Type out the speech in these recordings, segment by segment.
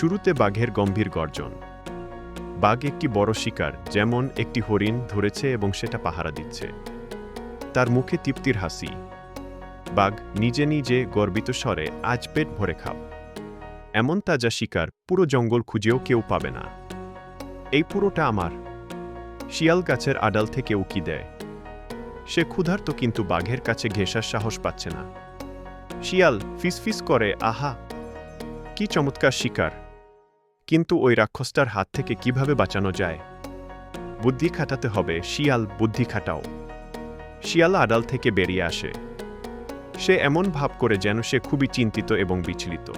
শুরুতে বাঘের গম্ভীর গর্জন। বাঘ একটি বড় শিকার, যেমন একটি হরিণ ধরেছে এবং সেটা পাহারা দিচ্ছে। তার মুখে তৃপ্তির হাসি। বাঘ নিজে নিজে গর্বিত স্বরে, আজ পেট ভরে খাব এমন তাজা শিকার পুরো জঙ্গল খুঁজেও কেউ পাবে না। এই পুরোটা আমার। শিয়াল গাছের আড়াল থেকে উকি দেয়। সে ক্ষুধার্ত কিন্তু বাঘের কাছে ঘেঁষার সাহস পাচ্ছে না। শিয়াল ফিসফিস করে, আহা, কি চমৎকার শিকার। কিন্তু ওই রাক্ষসটার হাত থেকে কীভাবে বাঁচানো যায়? বুদ্ধি খাটাতে হবে, শিয়াল বুদ্ধি খাটাও। শিয়াল আড়াল থেকে বেরিয়ে আসে। সে এমন ভাব করে যেন সে খুবই চিন্তিত এবং বিচলিত।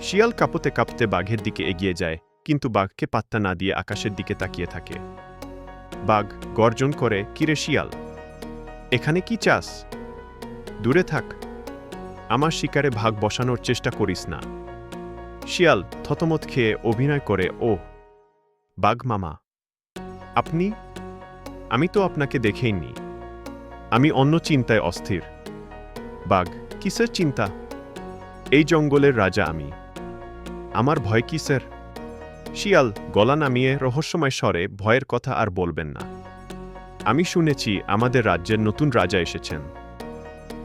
শিয়াল কাঁপতে কাঁপতে বাঘের দিকে এগিয়ে যায়, কিন্তু বাঘকে পাত্তা না দিয়ে আকাশের দিকে তাকিয়ে থাকে। বাঘ গর্জন করে, কিরে শিয়াল, এখানে কি চাস? দূরে থাক। আমার শিকারে ভাগ বসানোর চেষ্টা করিস না। শিয়াল থতমত খেয়ে অভিনয় করে ও বাঘ মামা, আপনি, আমি তো আপনাকে দেখেইনি। আমি অন্য চিন্তায় অস্থির। বাঘ, কিসের চিন্তা? এই জঙ্গলের রাজা আমি। আমার ভয় কিসের শিয়াল গলা নামিয়ে রহস্যময় স্বরে ভয়ের কথা আর বলবেন না। আমি শুনেছি আমাদের রাজ্যের নতুন রাজা এসেছেন।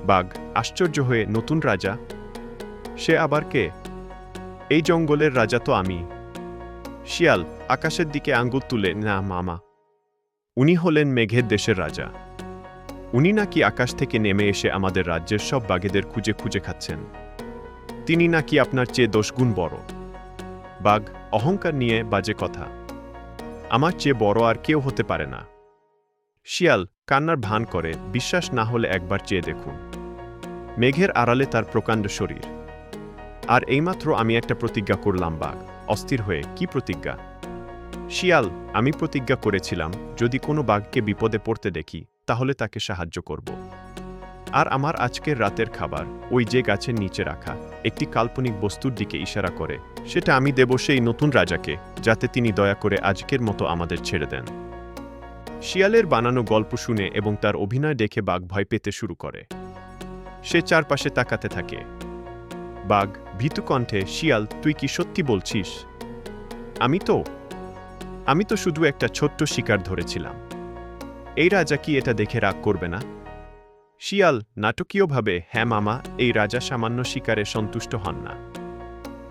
বাঘ, আশ্চর্য হয়ে, নতুন রাজা? সে আবার কে? এই জঙ্গলের রাজা তো আমি। শিয়াল, আকাশের দিকে আঙ্গুল তুলে না মামা। উনি হলেন মেঘের দেশের রাজা। উনি নাকি আকাশ থেকে নেমে এসে আমাদের রাজ্যের সব বাঘেদের খুঁজে খুঁজে খাচ্ছেন। তিনি নাকি আপনার চেয়ে দশগুণ বড়। বাঘ, অহংকার নিয়ে বাজে কথা। আমার চেয়ে বড় আর কেউ হতে পারে না। শিয়াল, কান্নার ভান করে। বিশ্বাস না হলে একবার চেয়ে দেখুন। মেঘের আড়ালে তার প্রকাণ্ড শরীর। আর এইমাত্র আমি একটা প্রতিজ্ঞা করলাম, বাঘ। অস্থির হয়ে, কি প্রতিজ্ঞা? শিয়াল, আমি প্রতিজ্ঞা করেছিলাম, যদি কোনো বাঘকে বিপদে পড়তে দেখি, তাহলে তাকে সাহায্য করব। আর আমার আজকের রাতের খাবার, ওই যে গাছের নিচে রাখা, একটি কাল্পনিক বস্তুর দিকে ইশারা করে, সেটা আমি দেব সেই নতুন রাজাকে, যাতে তিনি দয়া করে আজকের মতো আমাদের ছেড়ে দেন। শিয়ালের বানানো গল্প শুনে এবং তার অভিনয় দেখে বাঘ ভয় পেতে শুরু করে। সে চারপাশে তাকাতে থাকে বাঘ, ভীতু কণ্ঠে, শিয়াল, তুই কি সত্যি বলছিস? আমি তো আমি তো শুধু একটা ছোট্ট শিকার ধরেছিলাম। এই রাজা কি এটা দেখে রাগ করবে না? শিয়াল, নাটকীয়ভাবে হ্যাঁ মামা, এই রাজা সামান্য শিকারে সন্তুষ্ট হন না।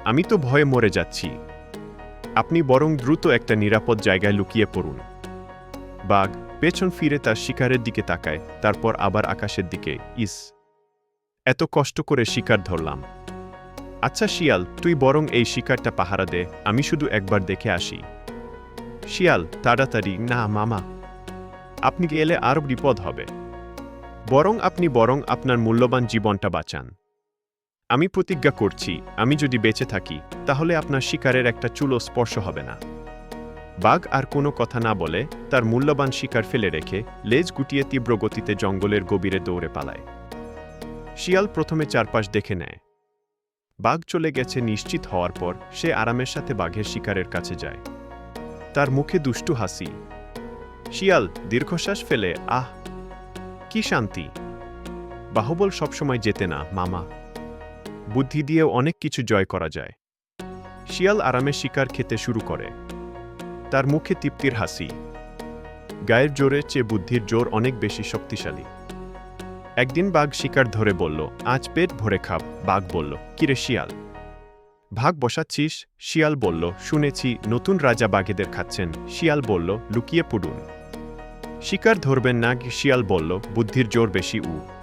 আমি তো ভয়ে মরে যাচ্ছি। আপনি বরং দ্রুত একটা নিরাপদ জায়গায় লুকিয়ে পড়ুন। বাঘ পেছন ফিরে তার শিকারের দিকে তাকায়, তারপর আবার আকাশের দিকে, ইস, এত কষ্ট করে শিকার ধরলাম। আচ্ছা শিয়াল, তুই বরং এই শিকারটা পাহারা দে, আমি শুধু একবার দেখে আসি। শিয়াল, তাড়াতাড়ি, না, মামা। আপনি গেলে আরও বিপদ হবে। বরং আপনি বরং আপনার মূল্যবান জীবনটা বাঁচান। আমি প্রতিজ্ঞা করছি, আমি যদি বেঁচে থাকি, তাহলে আপনার শিকারের একটা চুলো স্পর্শ হবে না। বাঘ আর কোনো কথা না বলে, তার মূল্যবান শিকার ফেলে রেখে, লেজ গুটিয়ে তীব্র গতিতে জঙ্গলের গভীরে দৌড়ে পালায়। শিয়াল প্রথমে চারপাশ দেখে নেয়। বাঘ চলে গেছে নিশ্চিত হওয়ার পর সে আরামের সাথে বাঘের শিকারের কাছে যায়। তার মুখে দুষ্টু হাসি। শিয়াল, দীর্ঘশ্বাস ফেলে, আহ, কি শান্তি। বাহুবল সবসময় যেতে না, মামা। বুদ্ধি দিয়েও অনেক কিছু জয় করা যায়। শিয়াল আরামে শিকার খেতে শুরু করে। তার মুখে তৃপ্তির হাসি। গায়ের জোরের চেয়ে বুদ্ধির জোর অনেক বেশি শক্তিশালী। একদিন বাঘ শিকার ধরে বলল, আজ পেট ভরে খাব। বাঘ বলল, কিরে শিয়াল? ভাগ বসাচ্ছিস, শিয়াল বলল, শুনেছি নতুন রাজা বাঘেদের খাচ্ছেন। শিয়াল বলল, লুকিয়ে পুডুন। শিকার ধরবেন না, শিয়াল বলল, বুদ্ধির জোর বেশি উ।